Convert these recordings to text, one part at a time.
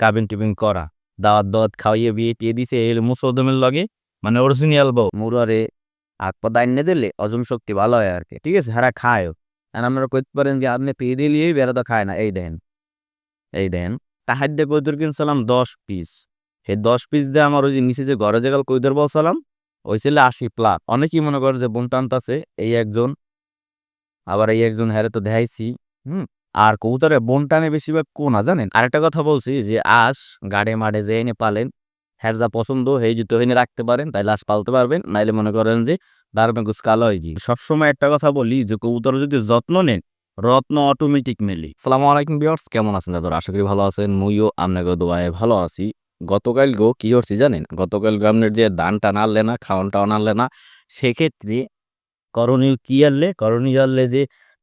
কাবিন টিবিন করা। দাওয়াত দাওয়াত খাওয়াইয়ে বিয়ে টিয়ে দিছে এই হলো মুসলদমের লগে মানে অরিজিনাল বউ। মুরারে হাত পা দাইনে দিলে অজম শক্তি ভালো হয় আর কি ঠিক আছে, হারা খায়ও আর আপনারা কইতে পারেন যে আপনি পেয়ে দিলেই বেড়া তো খায় না। এই দেন এই দেন। তাহাদ্দে কইদুর কিনছিলাম দশ পিস। সেই দশ পিস দিয়ে আমার ওই যে নিচে যে ঘরে যেগাল কইদুর বলছিলাম ওই ছিল আশি প্লাস অনেকেই মনে করে যে বোন টানতাছে, এই একজন। আবার এই একজন হ্যারে তো দেখাইছি, হুম? আর কবুতরে বন টানে বেশিরভাগ কোনা জানেন? আরেকটা কথা বলছি যে আস গাড়ে মাঠে যে এনে পালেন, হ্যার যা পছন্দ সেই জুতো এনে রাখতে পারেন, তাই লাশ পালতে পারবেন, নাইলে মনে করেন যে দারমে গুছ কালো হয়ে জি সবসময় একটা কথা বলি যে, কবুতর যদি যত্ন নেন, রত্ন অটোমেটিক মেলি। সালামু আলাইকুম বিয়ার্স কেমন আছেন দাদা? আশা করি ভালো আছেন, মুইও আপনাকে দোয়ায় ভালো আছি। গতকাল গো কি করছি জানেন? গতকাল গো আপনার যে দানটা নাড়লে না খাওয়ানটা নাড়লে না, সেক্ষেত্রে করণীয় কি আনলে? করণীয় আনলে যে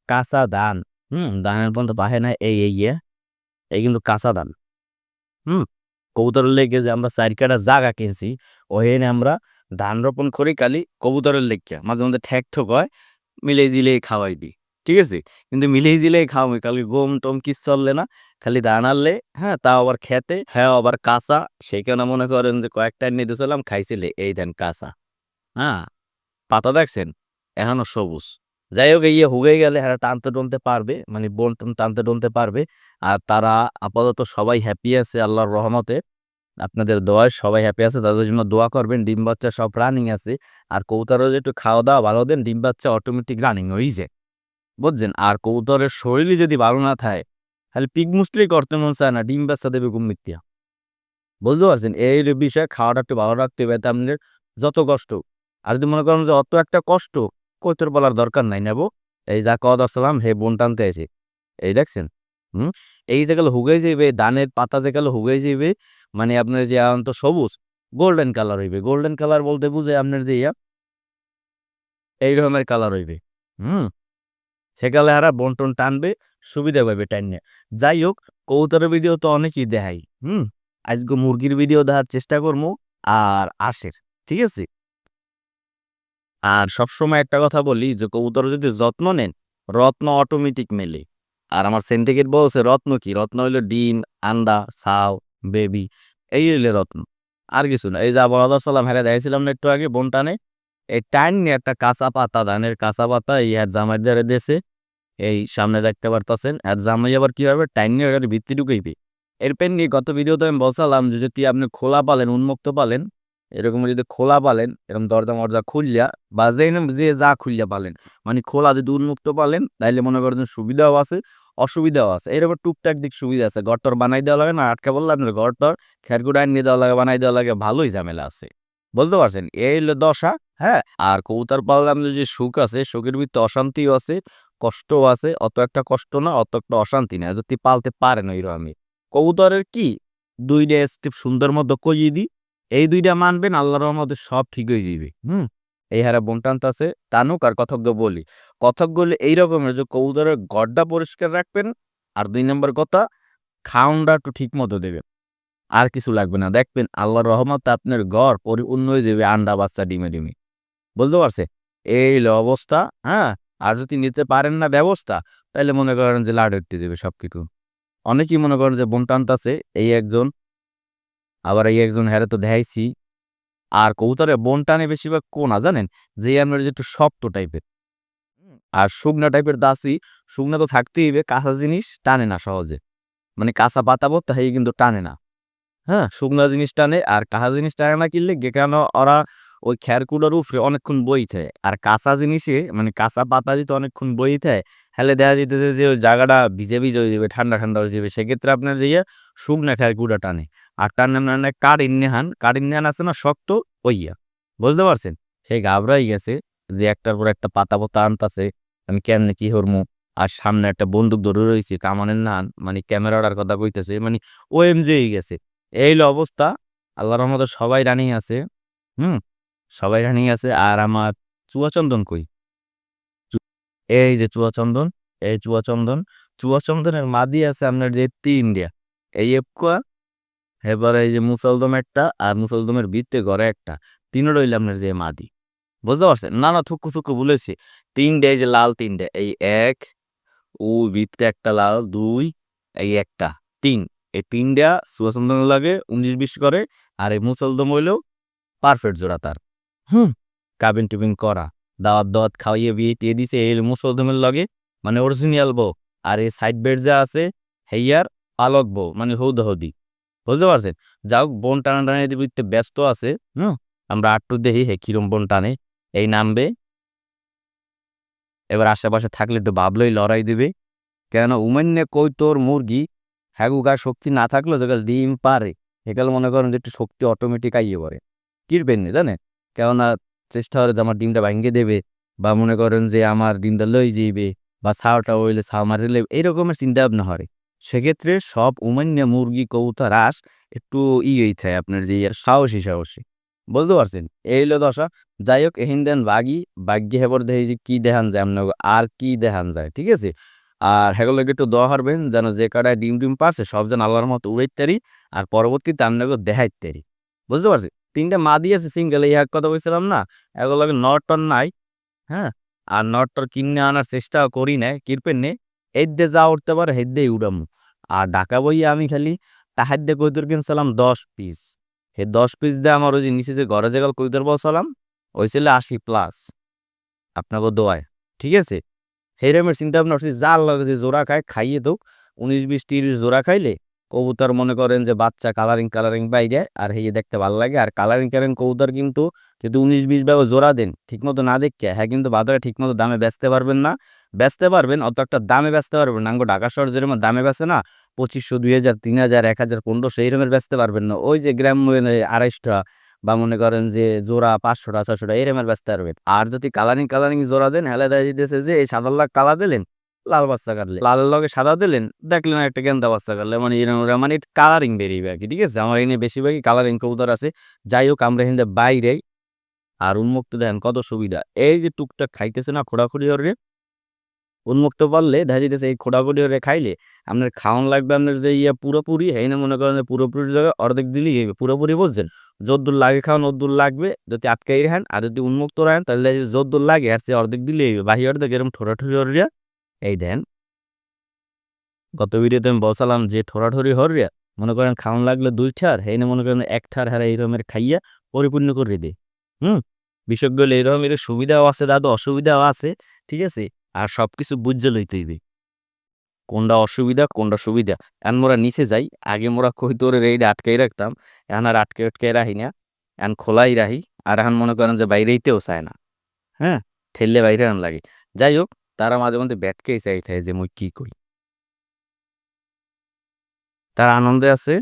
কাঁচা ধান হুম ধানের পর্যন্ত পাহে না এই এই ইয়ে এই কিন্তু কাঁচা ধান হুম, কবুতরের লেগে যে আমরা চার কাটা জাগা কিনছি, ওহেনে আমরা ধান রোপণ করি খালি কবুতরের লেগে মাঝে মধ্যে ঠেক ঠোক হয় মিলে জিলে খাওয়াই দিই। ঠিক আছে? কিন্তু মিলে জিলে খাওয়াই কালকে গম টম কিস চললে না, খালি ধান আনলে হ্যাঁ তাও আবার খেতে হ্যাঁ আবার কাঁচা। সেখানে মনে করেন যে কয়েকটা নিয়ে দিয়েছিলাম, খাইছিলে, এই ধান কাঁচা। হ্যাঁ পাতা দেখছেন? এখনও সবুজ। যাই হোক ইয়ে হুগে গেলে হ্যাঁ টানতে টনতে পারবে মানে বোন টোন, টানতে টনতে পারবে। আর তারা আপাতত সবাই হ্যাপি আছে আল্লাহর রহমতে। আপনাদের দোয়ায় সবাই হ্যাপি আছে, তাদের জন্য দোয়া করবেন। ডিম বাচ্চা সব রানিং আছে। আর কৌতারও একটু খাওয়া দাওয়া ভালো দেন, ডিম বাচ্চা অটোমেটিক রানিং ওই যে। বুঝছেন? আর কৌতরের শরীরই যদি ভালো না থাকে, তাহলে পিক মুসলি করতে মন চায় না, ডিম বাচ্চা দেবে ঘুম মিথ্যা। বুঝতে পারছেন? এই বিষয়ে খাওয়াটা একটু ভালো রাখতে হবে আপনাদের যত কষ্ট। আর যদি মনে করেন যে অত একটা কষ্ট কৈতর বলার দরকার নাই, নেব। এই যা কদ আসলাম হে বোন টানতে আছে এই দেখছেন? হুম? এই যেগুলো হুগে যাইবে ধানের পাতা যেগুলো হুগে যাইবে মানে আপনার যে তো সবুজ গোল্ডেন কালার হইবে। গোল্ডেন কালার বলতে বুঝে আপনার যে ইয়া, এই রকমের কালার হইবে। হুম? সেকালে হারা বন্টন টানবে, সুবিধা পাবে টাইনে। যাই হোক কৌতরের ভিডিও তো অনেকই দেখাই। হুম? আজকে মুরগির ভিডিও দেখার চেষ্টা করব আর আশের ঠিক আছে? আর সবসময় একটা কথা বলি যে, কবুতর যদি যত্ন নেন, রত্ন অটোমেটিক মেলে। আর আমার সেন্টিকেট বলছে, রত্ন কি? রত্ন হইল ডিম আন্ডা ছাও বেবি, এই হইলে রত্ন। আর কিছু না। এই যা বরাদর সালাম, হেরে দেখেছিলাম না একটু আগে বনটানে। এই টাইন নিয়ে একটা কাঁচা পাতা, ধানের কাঁচা পাতা, এই আর জামাই দ্বারে দেশে এই সামনে দেখতে পারতাছেন আর জামাই আবার কি হবে? টাইন নিয়ে ভিত্তি ঢুকাইবে। এরপর নিয়ে গত ভিডিওতে আমি বলছিলাম যে, যদি আপনি খোলা পালেন, উন্মুক্ত পালেন এরকম যদি খোলা পালেন, এরকম দরজা মরজা খুললিয়া বা যে যে যা খুললিয়া পালেন মানে খোলা যদি উন্মুক্ত পালেন, তাইলে মনে করেন সুবিধাও আছে, অসুবিধাও আছে। এরকম টুকটাক দিক সুবিধা আছে ঘরটর বানাই দেওয়া লাগে না, আটকা বললে আপনার ঘরটর খেরকুটা নিয়ে দেওয়া লাগে, বানাই দেওয়া লাগে, ভালোই ঝামেলা আছে। বলতে পারছেন? এই হলো দশা হ্যাঁ? আর কবুতর পাললাম যে সুখ আছে, সুখের ভিতরে অশান্তিও আছে, কষ্টও আছে, অত একটা কষ্ট না, অত একটা অশান্তি না, যদি পালতে পারেন ওই রকমই কবুতরের কি? দুইটা স্টেপ সুন্দর মতো কইয়ে দিই। এই দুইটা মানবেন, আল্লাহর রহমতে সব ঠিক হয়ে যাবে হুম? এই হারা বন্টান্ত আছে, তানুক আর কথজ্ঞ বলি। কথজ্ঞ এই রকমের যে কবুতরের গড়টা পরিষ্কার রাখবেন, আর দুই নম্বর কথা, খাউনটা একটু ঠিক মতো দেবেন। আর কিছু লাগবে না। দেখবেন আল্লাহর রহমতে আপনার গড় পরিপূর্ণ হয়ে যাবে আন্ডা বাচ্চা ডিমে ডিমে। বলতে পারছে? এই অবস্থা হ্যাঁ? আর যদি নিতে পারেন না ব্যবস্থা, তাহলে মনে করেন যে লাড উঠতে দেবে সব কিছু অনেকেই মনে করেন যে বন্টান্ত আছে, এই একজন আবার এই একজন হ্যারে তো দেখাইছি। আর কবুতরে বন টানে বেশিরভাগ কোনা জানেন? যে আমরা যে একটু শক্ত টাইপের। আর শুকনা টাইপের দাসি শুকনা তো থাকতেই হবে কাঁচা জিনিস টানে না সহজে। মানে কাঁচা পাতাবো তাই কিন্তু টানে না। হ্যাঁ? শুকনা জিনিস টানে আর কাঁচা জিনিস টানে না কিনলে কেন ওরা ওই খেরকুলোর উপরে অনেকক্ষণ বই থাকে। আর কাঁচা জিনিসে মানে কাঁচা পাতা যদি অনেকক্ষণ বই থাকে হলে দেখা যেতেছে যে ওই জায়গাটা ভিজে ভিজে হয়ে যাবে, ঠান্ডা ঠান্ডা হয়ে যাবে। সেক্ষেত্রে আপনার যে শুকনা খেরকুটা টানে। আর টান মানে কাঠ ইন্নেহান কাঠ ইন্নেহান আছে না শক্ত ওইয়া বুঝতে পারছেন? সে ঘাবড়াই গেছে যে একটার পর একটা পাতা পাতা আনতাছে, আমি কেমনে কি হরমু আর সামনে একটা বন্দুক ধরে রয়েছে, কামানের নান মানে ক্যামেরাটার কথা কইতেছে মানে ও এম যে গেছে। এই অবস্থা। আল্লাহ রহমতে সবাই রানিং আছে। হুম? সবাই রানিং আছে। আর আমার চুয়াচন্দন কই? এই যে চুয়াচন্দন এই চুয়াচন্দন চুয়াচন্দনের মাদি আছে আপনার যে তি ইন্ডিয়া। এই এপকুয়া, এবারে এই যে মুসলদম একটা, আর মুসলদমের ভিত্তে ঘরে একটা। তিনও রইল আপনার যে মাদি। বুঝতে পারছেন? না না, থুকু থুকু বলেছি। তিনটে, এই যে লাল তিনটে, এই এক ও ভিতরে একটা লাল, দুই, এই একটা, তিন। এই তিনটা সুয়াসন্দন লাগে উনিশ বিশ করে, আর এই মুসলদম হইলেও পারফেক্ট জোড়া তার। হুম। কাবিন টুবিন করা, দাওয়াত দাওয়াত খাওয়াইয়ে বিয়ে টিয়ে দিছে এই মুসলদমের লগে মানে অরিজিনাল বউ। আর এই সাইড বেড যা আছে হেয়ার পালক বউ মানে হৌদ হৌদি। বুঝতে পারছেন? যাও বোন টানা টানা দিতে ব্যস্ত আছে, হুম? আমরা আটটু দেখি হে কিরম বোন টানে। এই নামবে। এবার আশেপাশে থাকলে একটু ভাবলই লড়াই দিবে। কেন উমেন্যে কই তোর মুরগি? হ্যাগু গা শক্তি না থাকলেও যেগুলো ডিম পারে এগুলো মনে করেন যে একটু শক্তি অটোমেটিক আইয়ে পড়ে। কিরবেন না জানে কেননা চেষ্টা করে যে আমার ডিমটা ভাঙ্গে দেবে বা মনে করেন যে আমার ডিমটা লই যাইবে বা ছাওটা হইলে ছাও মারিলে এইরকমের চিন্তা ভাবনা হয়। সেক্ষেত্রে সব উমান্য মুরগি, কবুতর, হাঁস একটু ই হই থাকে আপনার যে সাহসী সাহসী। বুঝতে পারছেন? এই হলো দশা। যাই হোক, এহিন দেন বাগি। বাগ্যে হেবর দেখি যে কি দেখান যায় আপনার আর কি দেখান যায়, ঠিক আছে? আর হেগুলোকে একটু দোয়া হারবেন যেন যে কাটায় ডিম ডিম পারছে সব যেন আল্লাহর মতো উড়াইতারি আর পরবর্তীতে আপনাকে দেখাইতারি বুঝতে পারছি তিনটা মা দিয়েছে সিঙ্গেল এই এক কথা বলছিলাম না? এগুলোকে নটন নাই হ্যাঁ? আর নটর কিনে আনার চেষ্টা করি না কিরপেন নে? হেদ্দে যা উঠতে পারে হেদ্দেই উড়ামু। আর ঢাকা বই আমি খালি তাহাদ্দে কইতর কিনছিলাম দশ পিস হে দশ পিস দিয়ে আমার ওই যে নিচে যে ঘরে যেগুলো কইতর বলছিলাম ওই ছিল আশি প্লাস আপনাকে দোয়ায়, ঠিক আছে? হেরেমের চিন্তা ভাবনা করছি, যার লাগে যে জোড়া খায়, খাইয়ে তো উনিশ, বিশ, তিরিশ জোড়া খাইলে কবুতর মনে করেন যে বাচ্চা কালারিং কালারিং বাইরে, আর হেয়ে দেখতে ভালো লাগে। আর কালারিং কালারিং কবুতর কিন্তু যদি উনিশ, বিশ ভাবে জোড়া দেন, ঠিকমতো না দেখে হ্যাঁ কিন্তু বাজারে ঠিকমতো দামে বেচতে পারবেন না। বেচতে পারবেন, অত একটা দামে বেচতে পারবেন না। ঢাকা শহর যেরকম দামে বেচে না, পঁচিশশো, দুই হাজার, তিন হাজার, এক হাজার, পনেরোশো, এইরকমের বেচতে পারবেন না। ওই যে গ্রাম আড়াইশটা বা মনে করেন যে জোড়া পাঁচশোটা ছশোটা এরমের ব্যস্ত পারবেন। আর যদি কালারিং কালারিং জোড়া দেন, হেলে দেখা যেতেছে যে, এই সাদা লাখ কালা দিলেন লাল বাচ্চা কাটলে। লাল লগে সাদা দিলেন, দেখলেন একটা গেন্দা বাচ্চা কাটলে। মানে ওরা মানে কালারিং বেরিয়ে আর কি, ঠিক আছে? আমার এখানে বেশিরভাগই কালারিং কবুতর আছে। যাই হোক, আমরা এখানে বাইরে আর উন্মুক্ত দেন কত সুবিধা। এই যে টুকটাক খাইতেছে না খোড়াখুড়ি হরে উন্মুক্ত পারলে যেতেছে এই খোড়াখুড়ি হরে খাইলে আপনার খাওয়ান লাগবে আপনার যে ইয়া পুরোপুরি এই না মনে করেন যে পুরোপুরি জায়গায় অর্ধেক দিলেই হইবে। পুরোপুরি বুঝছেন? যদ্দুর লাগে খাওয়ান ওদ্দুর লাগবে। যদি আটকাই রাখেন আর যদি উন্মুক্ত রাখেন, তাহলে যদ্দুর লাগে, আর সে অর্ধেক দিলেই হইবে। বাহি অর্ধেক এরকম ঠোরাঠুরি হরিয়া এই দেন। গত ভিডিওতে আমি বলছিলাম যে ঠোরাঠুরি হরিয়া মনে করেন খাওয়ান লাগলে দুই ঠার, এই মনে করেন এক ঠার হারা এইরকমের খাইয়া পরিপূর্ণ করে দে। হুম? বিষয়গুলো এইরকমের সুবিধাও আছে দাদু, অসুবিধাও আছে, ঠিক আছে? আর সব কিছু বুঝে লইতে হইবে। কোনটা অসুবিধা, কোনটা সুবিধা? এখন মোরা নিচে যাই, আগে মোরা কই তোরে রেইডে আটকাই রাখতাম এখন আর আটকে আটকে রাখি না এখন খোলাই রাখি আর এখন মনে করেন যে বাইরেইতেও চায় না। হ্যাঁ? ঠেললে বাইরে আন লাগে। যাই হোক তারা মাঝে মধ্যে ব্যাটকেই চাই থাকে যে, মুই কি করি? তার আনন্দে আছে,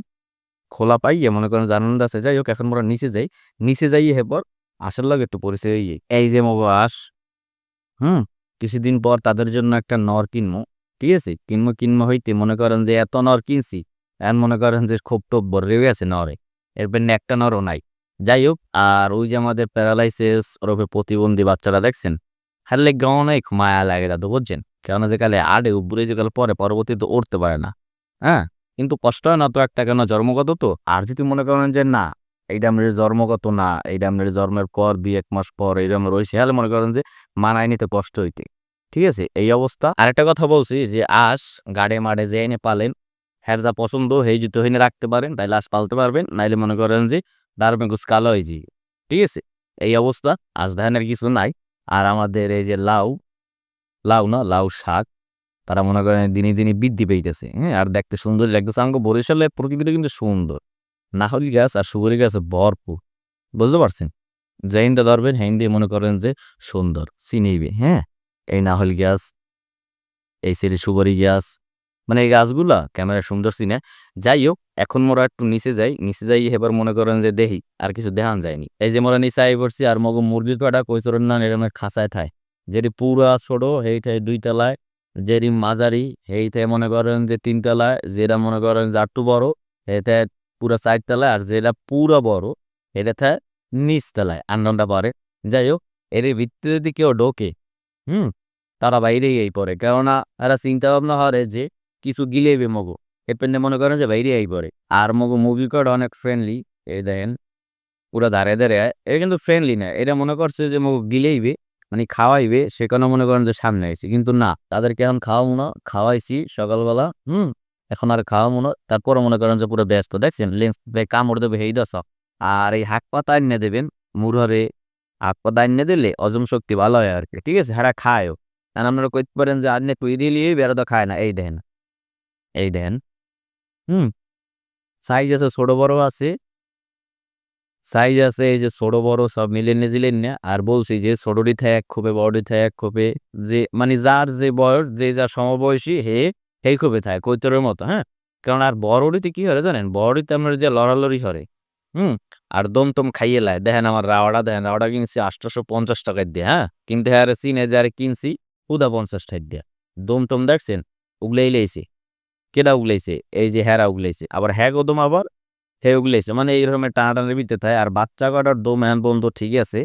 খোলা পাইয়ে মনে করেন যে আনন্দ আছে। যাই হোক, এখন মোরা নিচে যাই। নিচে যাই হেপর আসার লাগে একটু পরিচয় এই যে মগো আস হুম? কিছুদিন পর তাদের জন্য একটা নর কিনবো ঠিক আছে? কিনবো কিনবো হইতে মনে করেন যে এত নর কিনছি, এখন মনে করেন যে খুব টোপ বড় আছে নরে। এরপর একটা নরও নাই। যাই হোক, আর ওই যে আমাদের প্যারালাইসিস ওরফে প্রতিবন্ধী বাচ্চারা দেখছেন হারলে অনেক মায়া লাগে দাদু, বুঝছেন? কেন যে কালে আড়ে উপরে যে কালে পরে পরবর্তীতে উঠতে পারে না। হ্যাঁ? কিন্তু কষ্ট হয় না তো একটা কেন জন্মগত তো? আর যদি মনে করেন যে না এইটা আমাদের জন্মগত না এইটা আমাদের জন্মের পর, দুই এক মাস পর এইরকম রয়েছে হলে মনে করেন যে মানায় নিতে কষ্ট হইতে। ঠিক আছে? এই অবস্থা। আরেকটা কথা বলছি যে আস গাড়ে মাড়ে যে এনে পালেন, হ্যার যা পছন্দ, হেই জুতো হেনে রাখতে পারেন তাইলে আস পালতে পারবেন, নাইলে মনে করেন যে দারবে গুছ কালো হয়ে ঠিক আছে? এই অবস্থা, আজ ধানের কিছু নাই। আর আমাদের এই যে লাউ লাউ না, লাউ শাক, তারা মনে করেন দিনে দিনে বৃদ্ধি পেইতেছে হ্যাঁ? আর দেখতে সুন্দর লাগতেছে। আমাকে বরিশালের প্রকৃতিটা কিন্তু সুন্দর। নাহলি গাছ আর সুগরি গাছ ভরপুর। বুঝতে পারছেন? যে হিন্দা ধরবেন দিয়ে মনে করেন যে সুন্দর, চিনিবে হ্যাঁ? এই নাহল গাছ, এই সেটি সুগরি গাছ মানে এই গাছগুলা ক্যামেরা সুন্দর সিনে যাই হোক এখন মোরা একটু নিচে যাই নিচে যাই এবার মনে করেন যে দেখি, আর কিছু দেখান যায়নি। এই যে মোরা নিচে আই পড়ছি, আর মগ মুরগির পাটা কইচরের না এরমের খাঁচায় থায়। যেটি পুরা ছোট সেইটাই দুই তলায়, যেটি মাঝারি সেইটাই মনে করেন যে তিন তলায়, যেটা মনে করেন যে আটটু বড় এটা পুরা চার তলায়, আর যেটা পুরা বড় এটা থাকে নিচ তলায় আন্ডনটা পারে। যাই হোক এর ভিত্তিতে যদি কেউ ঢোকে, হুম, তারা বাইরেই এই পড়ে কেননা এরা চিন্তা ভাবনা হরে যে কিছু গিলেবে মগো। এরপর মনে করেন যে বাইরে এই পড়ে। আর মগো মুভি কার্ড অনেক ফ্রেন্ডলি এই দেখেন, পুরা ধারে ধারে এ কিন্তু ফ্রেন্ডলি না এটা মনে করছে যে মগো গিলেইবে মানে খাওয়াইবে সেখানে মনে করেন যে সামনে আইছি। কিন্তু না, তাদেরকে এখন খাওয়াবো না, খাওয়াইছি সকালবেলা, হুম, এখন আর খাওয়া মনে তারপর মনে করেন যে পুরো ব্যস্ত, দেখছেন? লেন্স কামড় দেবে, হেই দশ আর এই হাক পাতা এনে দেবেন মুরহরে হাক পাতা এনে দিলে হজম শক্তি ভালো হয় আর কি। ঠিক আছে? হ্যাঁ খায়ও। আর আপনারা কইতে পারেন যে আপনি তুই দিলি বেড়া তো খায় না, এই দেখেন। এই দেখেন হুম সাইজ আছে ছোট বড় আছে। সাইজ আছে এই যে ছোট বড় সব মিলে নিয়েছিলেন না আর বলছি যে ছোটটি থাক খোপে, বড়টি এক খোপে, যে মানে যার যে বয়স, যে যার সমবয়সী হে, সেই খোপে থাকে কৈতরের মতো হ্যাঁ? কারণ আর বড়টিতে কি হরে জানেন? বড়টিতে আপনার যে লড়ালড়ি হরে হুম? আর দম টম খাইয়ে লায়। দেখেন আমার রাওয়াটা, দেখেন রাওয়াটা কিনছি আটশোশো পঞ্চাশ টাকায় দিয়ে হ্যাঁ? কিন্তু হ্যাঁ চিনে যে আর কিনছি, হুদা পঞ্চাশ টাকা দিয়ে। দম টম দেখছেন? উগলেই লেইছে। কেডা উগলাইছে? এই যে হ্যারা উগলাইছে। আবার হ্যাঁ দম আবার হে উগলাইছে। মানে এইরকম টানাটানির ভিতরে থাকে আর বাচ্চা কটার দম হ্যান বন্ধু ঠিক আছে।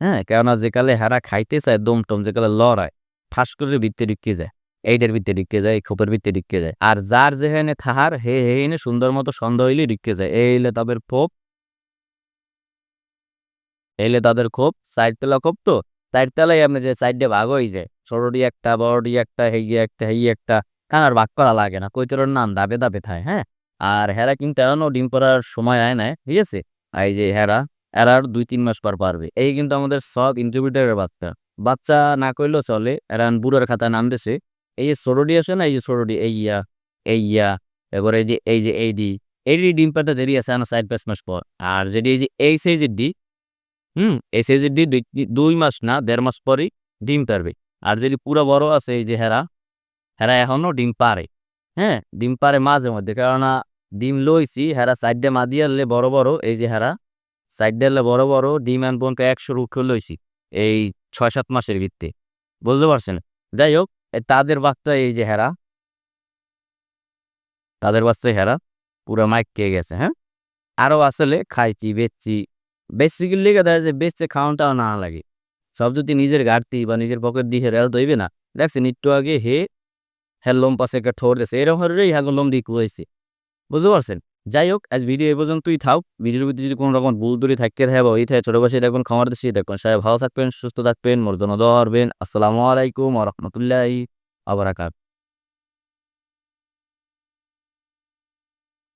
হ্যাঁ কেননা যেকালে হেরা খাইতে চায় দম টম যেকালে লড়ায় ঠাস করে ভিতরে ঢুকে যায়। এইটার ভিতরে ঢুকে যায়, এই খোপের ভিতরে ঢুকে যায়। আর যার যেখানে থাহার হে হেনে সুন্দর মতো সন্দেহ হইলে ঢুকে যায়। এই হইলে তাদের খোপ। এলে তাদের খোপ। সাইড তেলা খোপ তো। সাইড তেলাই আপনি যে সাইডে ভাগ হয়ে যায় ছোটটি একটা বড়টি একটা হেগিয়ে একটা, হেই একটা। কানার ভাগ করা লাগে না। কৈতরের নাম দাবে দাবে থায় হ্যাঁ? আর হেরা কিন্তু এখনও ডিম পড়ার সময় আয় না ঠিক আছে? এই যে হেরা, এরার দুই তিন মাস পর পারবে। এই কিন্তু আমাদের সব ইন্টারভিউটারের বাচ্চা। বাচ্চা না করলেও চলে, এরা বুড়োর খাতা নাম দিছে। এই যে ছোটটি আছে না, এই যে ছোটটি এই ইয়া এই ইয়া এবারে এই যে এই যে, এই ডি, এই ডিম পাতা দেরি আছে না চার পাঁচ মাস পর। আর যেটি এই যে, এই সাইজের ডি, হুম, এই সাইজের ডি দুই মাস না, দেড় মাস পরই ডিম পারবে আর যদি পুরো বড় আছে এই যে হেরা হেরা এখনও ডিম পারে হ্যাঁ ডিম পারে মাঝে মধ্যে। কেননা ডিম লইছি, হেরা সাইডে মাদি আনলে বড় বড়, এই যে হেরা সাইডে বড় বড়, ডিম আন পর্যন্ত একশো রুখে লইছি, এই ছয় সাত মাসের ভিত্তি বুঝতে পারছেন? যাই হোক তাদের বাচ্চা এই যে হেরা, তাদের বাচ্চা হেরা পুরো মাইক কে গেছে হ্যাঁ? আরও আসলে খাইছি, বেচছি। বেসিক্যালি লেগে দেয় যে বেচছে খাওয়াটাও না লাগে। সব যদি নিজের ঘাটতি বা নিজের পকেট দিয়ে রেল দইবে না। দেখছেন, একটু আগে হে হ্যাঁ লোম পাশে একটা ঠোর দিয়েছে এরকম হরেই হ্যাঁ লোম দিয়ে কুয়েছে বুঝতে পারছেন? যাই হোক আজ ভিডিও এ পর্যন্তই থাক। ভিডিওর ভিতরে যদি কোনো রকম ভুল দূরে থাকতে থাকে বা ওই থাকে ছোটো বসে দেখুন খামার দেশে দেখবেন। সবাই ভালো থাকবেন, সুস্থ থাকবেন মোর জন্য দোয়া আসসালামু আলাইকুম রহমতুল্লাহ আবরাকাত